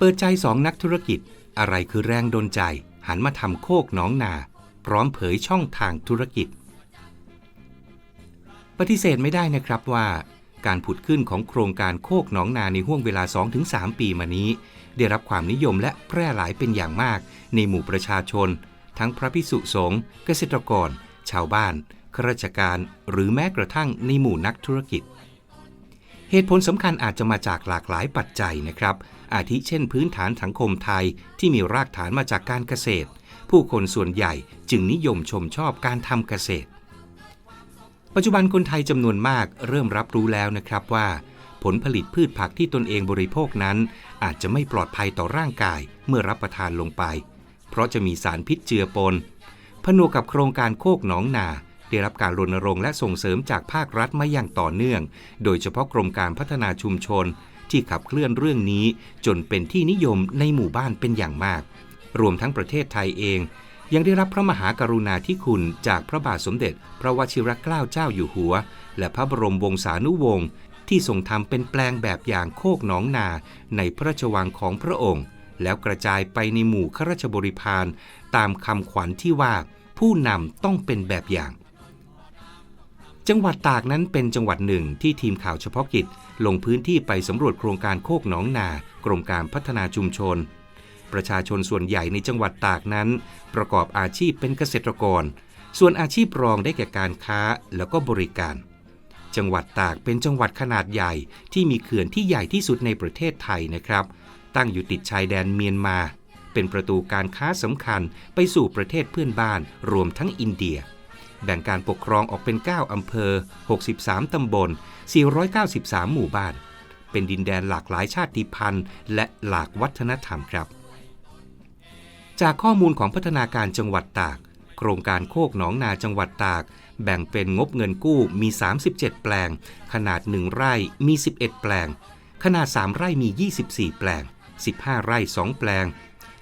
เปิดใจสองนักธุรกิจ อะไรคือแรงดลใจ หันมาทำโคกหน้องนา พร้อมเผยช่องทางธุรกิจ ปฏิเสธไม่ได้นะครับว่า การผุดขึ้นของโครงการโคกหนองนาในห่วงเวลา 2-3 ปีมานี้ ได้รับความนิยมและแพร่หลายเป็นอย่างมาก ในหมู่ประชาชน ทั้งพระพิสุสงฆ์เกษตรกร ชาวบ้านข้าราชการ หรือแม้กระทั่งในหมู่นักธุรกิจ เหตุผลสำคัญอาจจะมาจากหลากหลายปัจจัยนะครับ อาทิเช่นพื้นฐานสังคมไทยที่มีรากฐานมาจากการเกษตร ผู้คนส่วนใหญ่จึงนิยมชมชอบการทำเกษตร ปัจจุบันคนไทยจำนวนมากเริ่มรับรู้แล้วนะครับว่า ผลผลิตพืชผักที่ตนเองบริโภคนั้น อาจจะไม่ปลอดภัยต่อร่างกายเมื่อรับประทานลงไป เพราะจะมีสารพิษเจือปน ผนวกกับโครงการโคกหนองนา ได้รับการรณรงค์และส่งเสริมจากภาครัฐมาอย่างต่อเนื่อง โดยเฉพาะกรมการพัฒนาชุมชน ที่ขับเคลื่อนเรื่องนี้ จนเป็นที่นิยมในหมู่บ้านเป็นอย่างมาก รวมทั้งประเทศไทยเอง ยังได้รับพระมหากรุณาธิคุณจากพระบาทสมเด็จ พระวชิรเกล้าเจ้าอยู่หัว และพระบรมวงศานุวงศ์ที่ทรงทำเป็นแปลงแบบอย่างโคกหนองนา ในพระราชวังของพระองค์ แล้วกระจายไปในหมู่ข้าราชบริพารตามคำขวัญที่ว่าผู้นำต้องเป็นแบบอย่าง จังหวัดตากนั้นเป็นจังหวัดหนึ่งที่ทีมข่าวเฉพาะกิจ ลงพื้นที่ไปสำรวจโครงการโคกหนองนา กรมการพัฒนาชุมชน ประชาชนส่วนใหญ่ในจังหวัดตากนั้น ประกอบอาชีพเป็นเกษตรกร ส่วนอาชีพรองได้แก่การค้าแล้วก็บริการ จังหวัดตากเป็นจังหวัดขนาดใหญ่ที่มีเขื่อนที่ใหญ่ที่สุดในประเทศไทยนะครับ ตั้งอยู่ติดชายแดนเมียนมา เป็นประตูการค้าสำคัญไปสู่ประเทศเพื่อนบ้านรวมทั้งอินเดีย แบ่งการปกครองออกเป็น 9 อำเภอ 63 ตำบล 493 หมู่บ้าน เป็นดินแดนหลากหลายชาติพันธุ์ และหลากวัฒนธรรมครับ จากข้อมูลของพัฒนาการจังหวัดตาก โครงการโคกหนองนาจังหวัดตาก แบ่งเป็นงบเงินกู้มี 37 แปลง ขนาด 1 ไร่มี 11 แปลง ขนาด 3 ไร่มี 24 แปลง 15 ไร่ 2 แปลง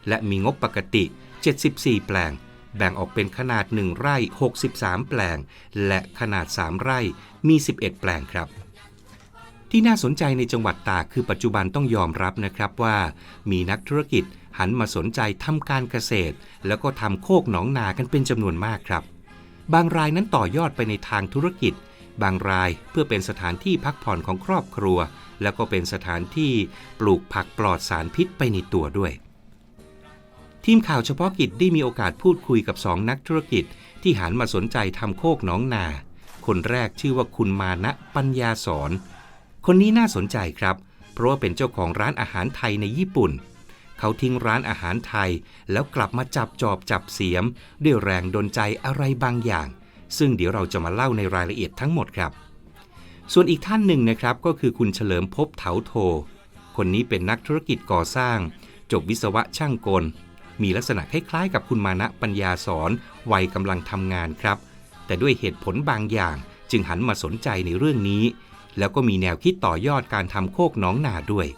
และมีงบปกติ 74 แปลง แบ่งออกเป็นขนาด 1 ไร่ 63 แปลง และขนาด 3 ไร่ มี 11 แปลงครับ ที่น่าสนใจในจังหวัดตากคือปัจจุบันต้องยอมรับนะครับว่า มีนักธุรกิจหันมาสนใจทำการเกษตร แล้วก็ทำโคกหนองนากันเป็นจำนวนมากครับ บางรายนั้นต่อยอดไปในทางธุรกิจ บางรายเพื่อเป็นสถานที่พักผ่อนของครอบครัว แล้วก็เป็นสถานที่ปลูกผักปลอดสารพิษไปในตัวด้วย ทีมข่าวเฉพาะกิจได้มีโอกาสพูดคุยกับสองนักธุรกิจ ที่หันมาสนใจทำโคกหนองนา คนแรกชื่อว่าคุณมานะปัญญาสอน คนนี้น่าสนใจครับ เพราะว่าเป็นเจ้าของร้านอาหารไทยในญี่ปุ่น เขาทิ้งร้านอาหารไทย แล้วกลับมาจับจอบจับเสียม ด้วยแรงดลใจอะไรบางอย่าง ซึ่งเดี๋ยวเราจะมาเล่าในรายละเอียดทั้งหมดครับ ส่วนอีกท่านหนึ่งนะครับก็คือคุณเฉลิมภพเถาโท คนนี้เป็นนักธุรกิจก่อสร้าง จบวิศวะช่างกล มีลักษณะคล้ายๆกับคุณมานะปัญญาสอนวัยกำลังทำงานครับ แต่ด้วยเหตุผลบางอย่าง จึงหันมาสนใจในเรื่องนี้ แล้วก็มีแนวคิดต่อยอดการทำโคกหนองนาด้วย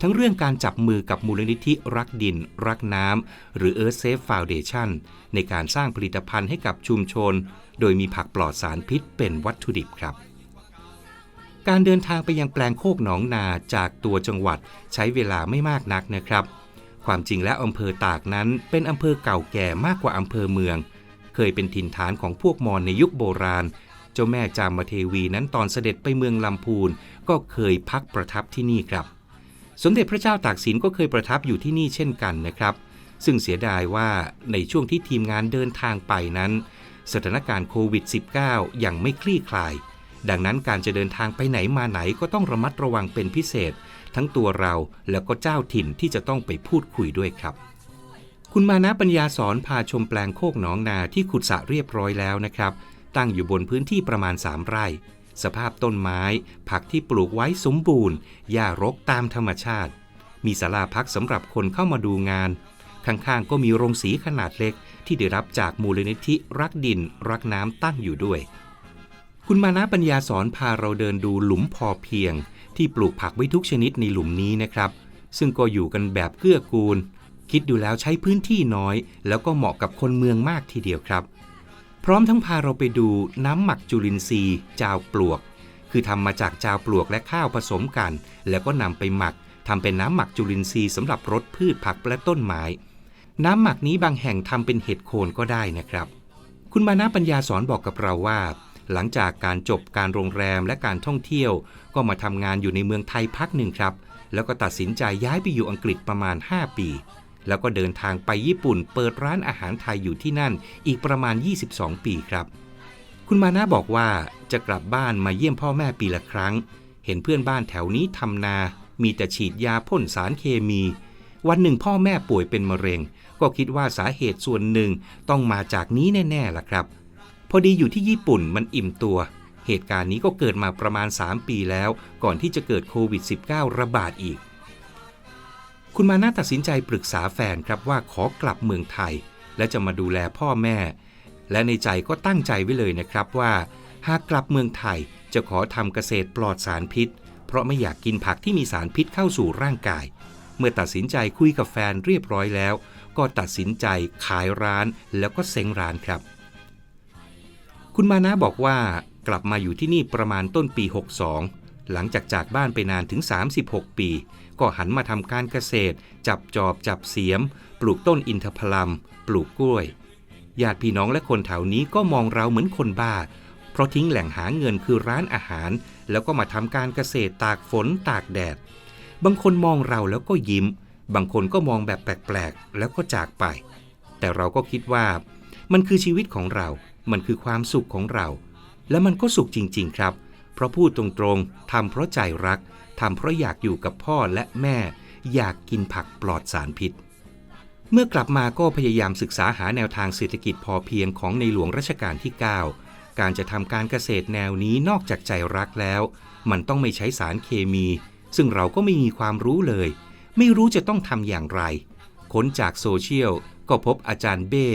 ทั้งเรื่องการจับมือกับมูลนิธิรักดิน รักน้ำหรือ Earth Safe Foundation ในการสร้างผลิตภัณฑ์ให้กับชุมชน โดยมีผักปลอดสารพิษเป็นวัตถุดิบครับการเดินทางไปยังแปลงโคกหนองนาจากตัวจังหวัดใช้เวลาไม่มากนักนะครับ ความจริงแล้วอำเภอตากนั้นเป็นอำเภอเก่าแก่มากกว่าอำเภอเมือง เคยเป็นถิ่นฐานของพวกมอญในยุคโบราณ เจ้าแม่จามเทวีนั้นตอนเสด็จไปเมืองลำพูนก็เคยพักประทับที่นี่ครับ สมเด็จพระเจ้าตากสินก็เคยประทับอยู่ที่นี่เช่นกันนะครับ ซึ่งเสียดายว่าในช่วงที่ทีมงานเดินทางไปนั้น สถานการณ์โควิด -19 ยังไม่คลี่คลาย ดังนั้นการจะเดินทางไปไหนมาไหนก็ต้องระมัดระวังเป็นพิเศษ ทั้งตัวเราแล้วก็เจ้าถิ่นที่จะต้องไปพูดคุยด้วยครับ คุณมานะปัญญาสอนพาชมแปลงโคกหนองนาที่ขุดสระเรียบร้อยแล้วนะครับ ตั้งอยู่บนพื้นที่ประมาณ 3 ไร่ สภาพต้นไม้ ผักที่ปลูกไว้สมบูรณ์หญ้ารกตามธรรมชาติ มีศาลาพักสำหรับคนเข้ามาดูงาน ข้างๆก็มีโรงสีขนาดเล็ก ที่ได้รับจากมูลนิธิรักดิน รักน้ำตั้งอยู่ด้วยคุณมานะปัญญาสอนพาเราเดินดูหลุมพอเพียง ที่ปลูกผักไว้ทุกชนิดในหลุมนี้นะครับ ซึ่งก็อยู่กันแบบเกื้อกูล คิดดูแล้วใช้พื้นที่น้อย แล้วก็เหมาะกับคนเมืองมากทีเดียวครับ พร้อมทั้งพาเราไปดูน้ำหมักจุลินทรีย์จาวปลวก คือทำมาจากจาวปลวกและข้าวผสมกัน แล้วก็นำไปหมักทำเป็นน้ำหมักจุลินทรีย์สำหรับรดพืชผักและต้นไม้น้ำหมักนี้บางแห่งทำเป็นเห็ดโคนก็ได้นะครับ คุณมานะปัญญาสอนบอกกับเราว่า หลังจากการจบการโรงแรมและการท่องเที่ยว ก็มาทำงานอยู่ในเมืองไทยพักหนึ่งครับ แล้วก็ตัดสินใจย้ายไปอยู่อังกฤษประมาณ 5 ปี แล้วก็เดินทางไปญี่ปุ่น เปิดร้านอาหารไทยอยู่ที่นั่นอีกประมาณ 22 ปีครับ คุณมานะบอกว่าจะกลับบ้านมาเยี่ยมพ่อแม่ปีละครั้ง เห็นเพื่อนบ้านแถวนี้ทำนา มีแต่ฉีดยาพ่นสารเคมี วันหนึ่งพ่อแม่ป่วยเป็นมะเร็ง ก็คิดว่าสาเหตุส่วนหนึ่งต้องมาจากนี้แน่ๆล่ะครับพ อดีอยู่ที่ญี่ปุ่นมันอิ่มตัว เหตุการณ์นี้ก็เกิดมาประมาณ 3 ปีแล้ว ก่อนที่จะเกิดโควิด -19 ระบาดอีก คุณมาน่าตัดสินใจปรึกษาแฟนครับว่าขอกลับเมืองไทย และจะมาดูแลพ่อแม่ และในใจก็ตั้งใจไว้เลยนะครับว่า หากกลับเมืองไทยจะขอทำเกษตรปลอดสารพิษ เพราะไม่อยากกินผักที่มีสารพิษเข้าสู่ร่างกาย เมื่อตัดสินใจคุยกับแฟนเรียบร้อยแล้ว ก็ตัดสินใจขายร้านแล้วก็เซ้งร้านครับ คุณมานะบอกว่ากลับมาอยู่ที่นี่ประมาณต้นปี 62 หลังจากจากบ้านไปนานถึง 36 ปี ก็หันมาทำการเกษตร จับจอบจับเสียม ปลูกต้นอินทผลัม ปลูกกล้วย ญาติพี่น้องและคนแถวนี้ก็มองเราเหมือนคนบ้า เพราะทิ้งแหล่งหาเงินคือร้านอาหาร แล้วก็มาทำการเกษตรตากฝนตากแดด บางคนมองเราแล้วก็ยิ้ม บางคนก็มองแบบแปลกๆ แล้วก็จากไป แต่เราก็คิดว่า มันคือชีวิตของเรา มันคือความสุขของเรา และมันก็สุขจริง ๆ ครับ เพราะพูดตรงๆทำเพราะใจรักทำเพราะอยากอยู่กับพ่อและแม่ อยากกินผักปลอดสารพิษ เมื่อกลับมาก็พยายามศึกษาหาแนวทางเศรษฐกิจพอเพียงของในหลวงรัชกาลที่ 9 การจะทำการเกษตรแนวนี้นอกจากใจรักแล้ว มันต้องไม่ใช้สารเคมี ซึ่งเราก็ไม่มีความรู้เลย ไม่รู้จะต้องทำอย่างไร ค้นจากโซเชียลก็พบอาจารย์เบ้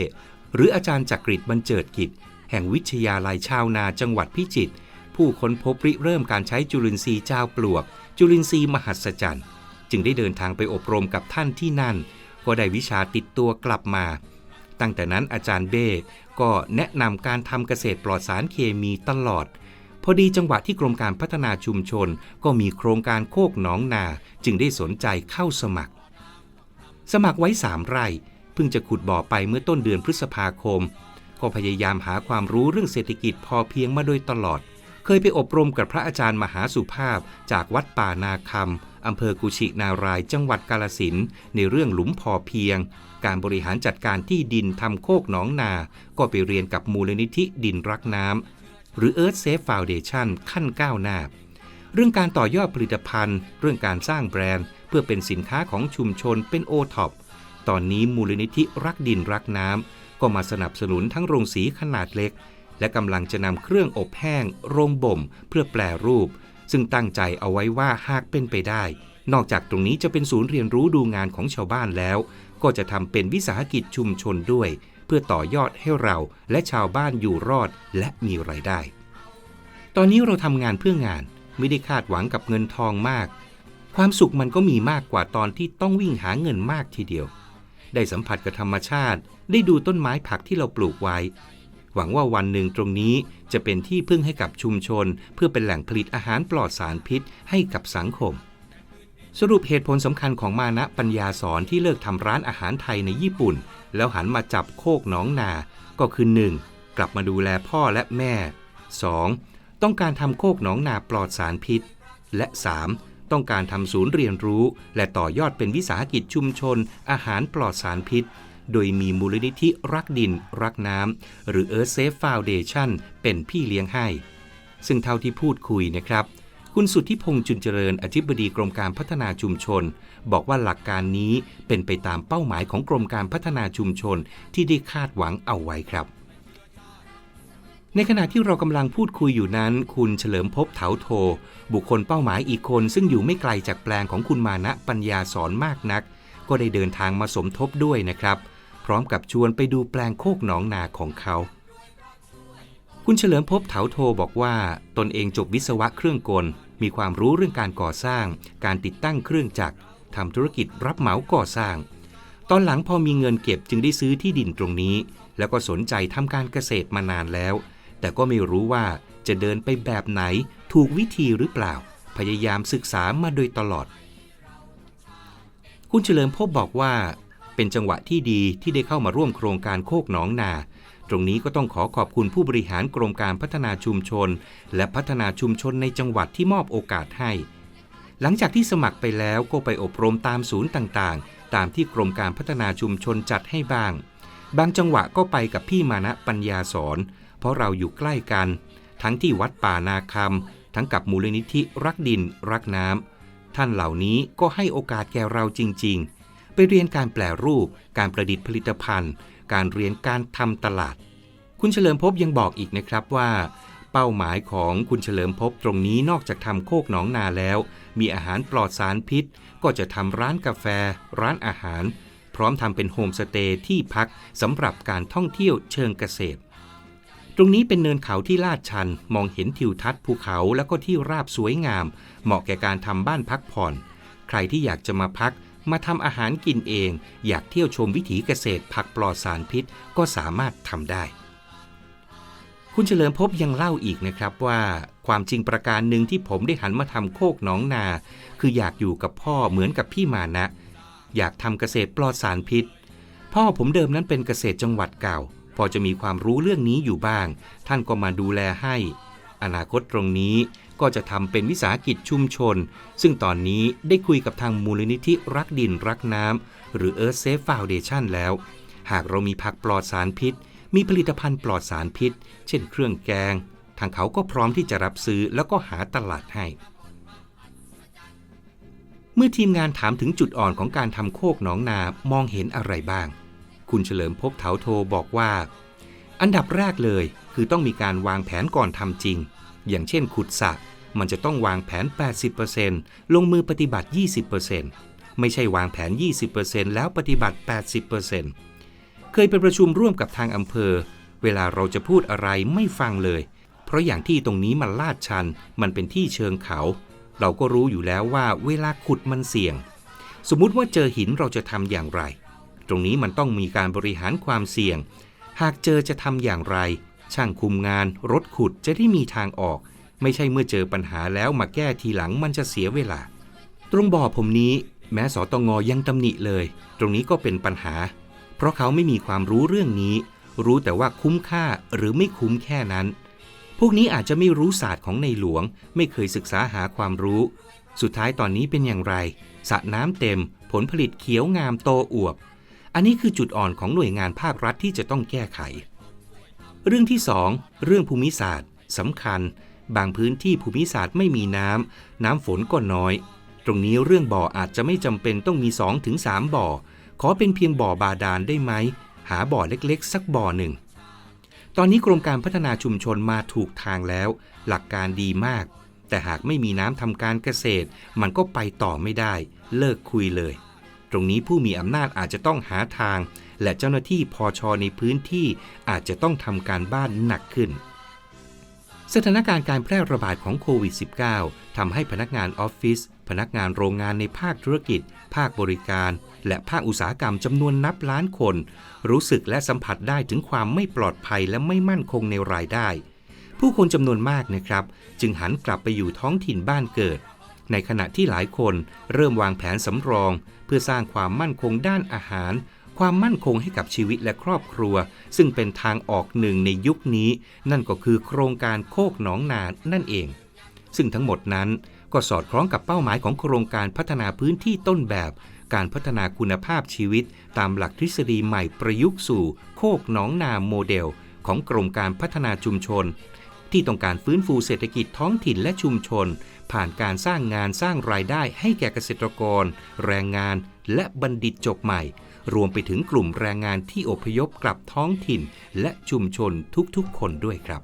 หรืออาจารย์จักริดบรรเจิดกิจ แห่งวิทยาลัยชาวนาจังหวัดพิจิตรผู้ค้นพบริเริ่มการใช้จุลินทรีย์เจ้าปลวก จุลินทรีย์มหัศจรรย์ จึงได้เดินทางไปอบรมกับท่านที่นั่น ก็ได้วิชาติดตัวกลับมา ตั้งแต่นั้นอาจารย์เบ้ก็แนะนำการทำเกษตรปลอดสารเคมีตลอด พอดีจังหวะที่กรมการพัฒนาชุมชน ก็มีโครงการโคกหนองนาจึงได้สนใจเข้าสมัคร สมัครไว้3ไร่ พิ่งจะขุดบ่อไปเมื่อต้นเดือนพฤษภาคม ก็พยายามหาความรู้เรื่องเศรษฐกิจพอเพียงมาโดยตลอด เคยไปอบรมกับพระอาจารย์มหาสุภาพ จากวัดป่านาคำอำเภอกุชินารายจังหวัดกาลสินในเรื่องหลุมพอเพียง การบริหารจัดการที่ดินทำโคกหนองนา ก็ไปเรียนกับมูลนิธิดินรักน้ำหรือ Earth Safe Foundation ขั้นก้าวหน้าเรื่องการต่อยอดผลิตภัณฑ์ เรื่องการสร้างแบรนด์ เพื่อเป็นสินค้าของชุมชนเป็นโอท็อป ตอนนี้มูลนิธิรักดินรักน้ำก็มาสนับสนุนทั้งโรงสีขนาดเล็ก และกำลังจะนำเครื่องอบแห้ง โรงบ่ม เพื่อแปลรูป ซึ่งตั้งใจเอาไว้ว่าหากเป็นไปได้ นอกจากตรงนี้จะเป็นศูนย์เรียนรู้ดูงานของชาวบ้านแล้ว ก็จะทำเป็นวิสาหกิจชุมชนด้วย เพื่อต่อยอดให้เราและชาวบ้านอยู่รอดและมีไรายได้ ตอนนี้เราทำงานเพื่องานไม่ได้คาดหวังกับเงินทองมาก ความสุขมันก็มีมากกว่าตอนที่ต้องวิ่งหาเงินมากทีเดียว ได้สัมผัสกับธรรมชาติ ได้ดูต้นไม้ผักที่เราปลูกไว้ หวังว่าวันหนึ่งตรงนี้จะเป็นที่พึ่งให้กับชุมชน เพื่อเป็นแหล่งผลิตอาหารปลอดสารพิษให้กับสังคม สรุปเหตุผลสำคัญของมานะปัญญาสอนที่เลิกทำร้านอาหารไทยในญี่ปุ่น แล้วหันมาจับโคกหนองนา ก็คือ 1. กลับมาดูแลพ่อและแม่ 2. ต้องการทำโคกหนองนาปลอดสารพิษ และ 3. ต้องการทำศูนย์เรียนรู้ และต่อยอดเป็นวิสาหกิจชุมชน อาหารปลอดสารพิษ โดยมีมูลนิธิรักดิน รักน้ำหรือ Earth Safe Foundation เป็นพี่เลี้ยงให้ ซึ่งเท่าที่พูดคุยนะครับ คุณสุทธิพงษ์จุนเจริญอธิบดีกรมการพัฒนาชุมชน บอกว่าหลักการนี้เป็นไปตามเป้าหมายของกรมการพัฒนาชุมชนที่ได้คาดหวังเอาไว้ครับ ในขณะที่เรากำลังพูดคุยอยู่นั้น คุณเฉลิมภพเถาโท บุคคลเป้าหมายอีกคน ซึ่งอยู่ไม่ไกลจากแปลงของคุณมานะปัญญาสอนมากนัก ก็ได้เดินทางมาสมทบด้วยนะครับ พร้อมกับชวนไปดูแปลงโคกหนองนาของเขา คุณเฉลิมภพเถาโทบอกว่า ตนเองจบวิศวะเครื่องกล มีความรู้เรื่องการก่อสร้าง การติดตั้งเครื่องจักรทำธุรกิจรับเหมาก่อสร้าง ตอนหลังพอมีเงินเก็บจึงได้ซื้อที่ดินตรงนี้ แล้วก็สนใจทำการเกษตรมานานแล้ว แต่ก็ไม่รู้ว่าจะเดินไปแบบไหนถูกวิธีหรือเปล่า พยายามศึกษามาโดยตลอด คุณเฉลิมพบบอกว่า เป็นจังหวะที่ดีที่ได้เข้ามาร่วมโครงการโคกหนองนา ตรงนี้ก็ต้องขอขอบคุณผู้บริหารกรมการพัฒนาชุมชน และพัฒนาชุมชนในจังหวัดที่มอบโอกาสให้ หลังจากที่สมัครไปแล้วก็ไปอบรมตามศูนย์ต่างๆ ตามที่กรมการพัฒนาชุมชนจัดให้บ้าง บางจังหวะก็ไปกับพี่มานะปัญญาสอน เพราะเราอยู่ใกล้กัน ทั้งที่วัดป่านาคำทั้งกับมูลนิธิรักดินรักน้ำท่านเหล่านี้ก็ให้โอกาสแก่เราจริง ๆ ไปเรียนการแปลรูป การประดิษฐ์ผลิตภัณฑ์ การเรียนการทำตลาด คุณเฉลิมภพยังบอกอีกนะครับว่า เป้าหมายของคุณเฉลิมภพตรงนี้นอกจากทำโคกหนองนาแล้ว มีอาหารปลอดสารพิษ ก็จะทำร้านกาแฟ ร้านอาหาร พร้อมทำเป็นโฮมสเตย์ที่พักสำหรับการท่องเที่ยวเชิงเกษตร ตรงนี้เป็นเนินเขาที่ลาดชันมองเห็นทิวทัศน์ภูเขาแล้วก็ที่ราบสวยงาม เหมาะแก่การทำบ้านพักผ่อน ใครที่อยากจะมาพัก มาทำอาหารกินเอง อยากเที่ยวชมวิถีเกษตรผักปลอดสารพิษก็สามารถทำได้ คุณเฉลิมภพยังเล่าอีกนะครับว่าความจริงประการหนึ่งที่ผมได้หันมาทำโคกหนองนา คืออยากอยู่กับพ่อเหมือนกับพี่มานะ อยากทำเกษตรปลอดสารพิษ พ่อผมเดิมนั้นเป็นเกษตรจังหวัดเก่า พอจะมีความรู้เรื่องนี้อยู่บ้าง ท่านก็มาดูแลให้ อนาคตตรงนี้ก็จะทำเป็นวิสาหกิจชุมชน ซึ่งตอนนี้ได้คุยกับทางมูลนิธิรักดินรักน้ำหรือ Earth Safe Foundation แล้ว หากเรามีผักปลอดสารพิษ มีผลิตภัณฑ์ปลอดสารพิษ เช่นเครื่องแกง ทางเขาก็พร้อมที่จะรับซื้อแล้วก็หาตลาดให้ เมื่อทีมงานถามถึงจุดอ่อนของการทำโคกหนองนามองเห็นอะไรบ้าง คุณเฉลิมพบเถาโทบอกว่า อันดับแรกเลยคือต้องมีการวางแผนก่อนทำจริง อย่างเช่นขุดสระมันจะต้องวางแผน 80%ลงมือปฏิบัติ 20%ไม่ใช่วางแผน 20%แล้วปฏิบัติ 80%เคยไปประชุมร่วมกับทางอำเภอ เวลาเราจะพูดอะไรไม่ฟังเลย เพราะอย่างที่ตรงนี้มันลาดชัน มันเป็นที่เชิงเขา เราก็รู้อยู่แล้วว่าเวลาขุดมันเสี่ยง สมมุติว่าเจอหินเราจะทำอย่างไร ตรงนี้มันต้องมีการบริหารความเสี่ยง หากเจอจะทำอย่างไร ช่างคุมงาน รถขุดจะได้มีทางออก ไม่ใช่เมื่อเจอปัญหาแล้วมาแก้ทีหลังมันจะเสียเวลา ตรงบ่อผมนี้ แม้สตงยังตำหนิเลย ตรงนี้ก็เป็นปัญหา เพราะเขาไม่มีความรู้เรื่องนี้ รู้แต่ว่าคุ้มค่าหรือไม่คุ้มแค่นั้น พวกนี้อาจจะไม่รู้ศาสตร์ของในหลวง ไม่เคยศึกษาหาความรู้ สุดท้ายตอนนี้เป็นอย่างไรสระน้ำเต็ม ผลผลิตเขียวงามโตอวบ อันนี้คือจุดอ่อนของหน่วยงานภาครัฐที่จะต้องแก้ไข เรื่องที่ 2 เรื่องภูมิศาสตร์สำคัญ บางพื้นที่ภูมิศาสตร์ไม่มีน้ำน้ำฝนก็น้อย ตรงนี้เรื่องบ่ออาจจะไม่จำเป็นต้องมี 2-3 บ่อ ขอเป็นเพียงบ่อบาดาลได้ไหม หาบ่อเล็กๆ สักบ่อหนึ่ง ตอนนี้กรมการพัฒนาชุมชนมาถูกทางแล้ว หลักการดีมาก แต่หากไม่มีน้ำทำการเกษตร มันก็ไปต่อไม่ได้ เลิกคุยเลย ตรงนี้ผู้มีอำนาจอาจจะต้องหาทาง และเจ้าหน้าที่พอชอในพื้นที่อาจจะต้องทำการบ้านหนักขึ้น สถานการณ์การแพร่ระบาดของโควิด -19 ทำให้พนักงานออฟฟิศพนักงานโรงงานในภาคธุรกิจ ภาคบริการ และภาคอุตสาหกรรมจำนวนนับล้านคน รู้สึกและสัมผัสได้ถึงความไม่ปลอดภัยและไม่มั่นคงในรายได้ ผู้คนจำนวนมากนะครับ จึงหันกลับไปอยู่ท้องถิ่นบ้านเกิด ในขณะที่หลายคนเริ่มวางแผนสำรอง เพื่อสร้างความมั่นคงด้านอาหาร ความมั่นคงให้กับชีวิตและครอบครัว ซึ่งเป็นทางออกหนึ่งในยุคนี้ นั่นก็คือโครงการโคกหนองนานั่นเอง ซึ่งทั้งหมดนั้นก็สอดคล้องกับเป้าหมายของโครงการพัฒนาพื้นที่ต้นแบบ การพัฒนาคุณภาพชีวิต ตามหลักทฤษฎีใหม่ประยุกต์สู่ โคกหนองนาโมเดล ของกรมการพัฒนาชุมชน ที่ต้องการฟื้นฟูเศรษฐกิจท้องถิ่นและชุมชน ผ่านการสร้างงานสร้างรายได้ให้แก่เกษตรกร แรงงาน และบัณฑิตจบใหม่ รวมไปถึงกลุ่มแรงงานที่อพยพกลับท้องถิ่น และชุมชนทุกๆ คนด้วยครับ